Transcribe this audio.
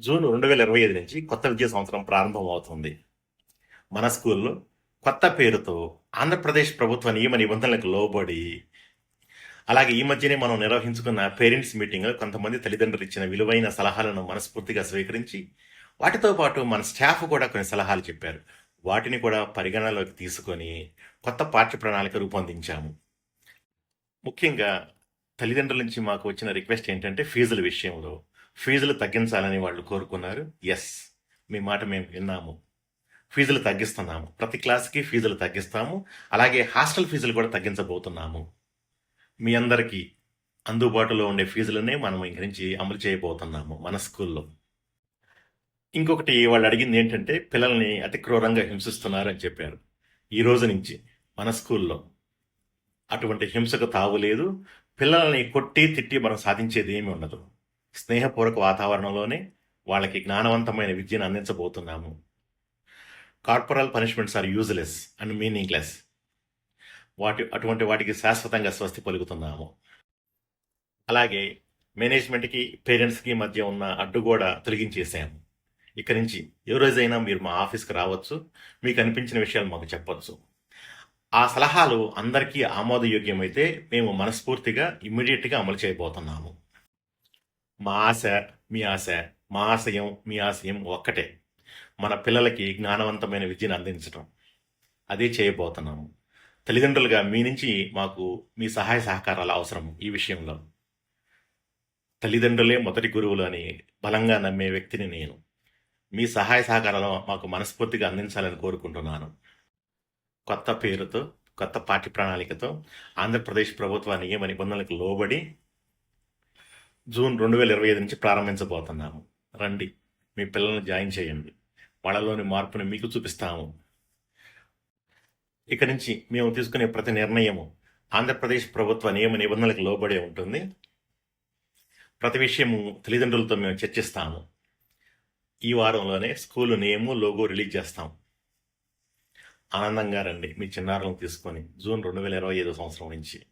June రెండు వేల ఇరవై ఐదు నుంచి కొత్త విద్యా సంవత్సరం ప్రారంభం అవుతుంది మన స్కూల్లో కొత్త పేరుతో ఆంధ్రప్రదేశ్ ప్రభుత్వ నియమ నిబంధనలకు లోబడి అలాగే ఈ మధ్యనే మనం నిర్వహించుకున్న పేరెంట్స్ మీటింగ్లో కొంతమంది తల్లిదండ్రులు ఇచ్చిన విలువైన సలహాలను మనస్ఫూర్తిగా స్వీకరించి వాటితో పాటు మన స్టాఫ్ కూడా కొన్ని సలహాలు చెప్పారు. వాటిని కూడా పరిగణనలోకి తీసుకొని కొత్త పాఠ్య ప్రణాళిక రూపొందించాము. ముఖ్యంగా తల్లిదండ్రుల నుంచి మాకు వచ్చిన రిక్వెస్ట్ ఏంటంటే ఫీజుల విషయంలో. ఫీజులు తగ్గించాలని వాళ్ళు కోరుకున్నారు. ఎస్ మీ మాట మేము విన్నాము. ఫీజులు తగ్గిస్తున్నాము. ప్రతి క్లాస్కి ఫీజులు తగ్గిస్తాము. అలాగే హాస్టల్ ఫీజులు కూడా తగ్గించబోతున్నాము. మీ అందరికీ అందుబాటులో ఉండే ఫీజులనే మనం ఇంక నుంచి అమలు చేయబోతున్నాము మన స్కూల్లో. ఇంకొకటి వాళ్ళు అడిగింది ఏంటంటే పిల్లల్ని అతి క్రూరంగా హింసిస్తున్నారు అని చెప్పారు. ఈ రోజు నుంచి మన స్కూల్లో అటువంటి హింసకు తావు లేదు. పిల్లల్ని కొట్టి తిట్టి మనం సాధించేది ఏమీ ఉండదు. స్నేహపూర్వక వాతావరణంలోనే వాళ్ళకి జ్ఞానవంతమైన విద్యను అందించబోతున్నాము. Corporal punishments are useless and meaningless వాటి అటువంటి వాటికి శాశ్వతంగా స్వస్తి పలుకుతున్నాము. అలాగే మేనేజ్మెంట్కి పేరెంట్స్కి మధ్య ఉన్న అడ్డుగోడ తొలగించేసాము ఇక్కడి నుంచి ఏ రోజైనా మీరు మా ఆఫీస్కి రావచ్చు మీకు అనిపించిన విషయాలు మాకు చెప్పచ్చు. ఆ సలహాలు అందరికీ ఆమోదయోగ్యమైతే మేము మనస్ఫూర్తిగా ఇమ్మీడియట్గా అమలు చేయబోతున్నాము. మా ఆశ మీ ఆశ మా ఆశయం మీ ఆశయం ఒక్కటే. మన పిల్లలకి జ్ఞానవంతమైన విద్యను అందించడం అదే చేయబోతున్నాము. తల్లిదండ్రులుగా మీ నుంచి మాకు మీ సహాయ సహకారాలు అవసరం ఈ విషయంలో. తల్లిదండ్రులే మొదటి గురువులు అని బలంగా నమ్మే వ్యక్తిని నేను. మీ సహాయ సహకారాలు మాకు మనస్ఫూర్తిగా అందించాలని కోరుకుంటున్నాను. కొత్త పేరుతో కొత్త పాఠ్య ప్రణాళికతో ఆంధ్రప్రదేశ్ ప్రభుత్వ నియమ నిబంధనలకు లోబడి జూన్ రెండు వేల ఇరవై ఐదు నుంచి ప్రారంభించబోతున్నాము. రండి మీ పిల్లల్ని జాయిన్ చేయండి. వాళ్ళలోని మార్పుని మీకు చూపిస్తాము. ఇక నుంచి మేము తీసుకునే ప్రతి నిర్ణయము ఆంధ్రప్రదేశ్ ప్రభుత్వ నియమ నిబంధనలకు లోబడే ఉంటుంది. ప్రతి విషయము తల్లిదండ్రులతో మేము చర్చిస్తాము. ఈ వారంలోనే స్కూల్ నేము లోగో రిలీజ్ చేస్తాం. ఆనందంగా రండి మీ చిన్నారులను తీసుకొని జూన్ రెండు వేల ఇరవై ఐదు సంవత్సరం నుంచి.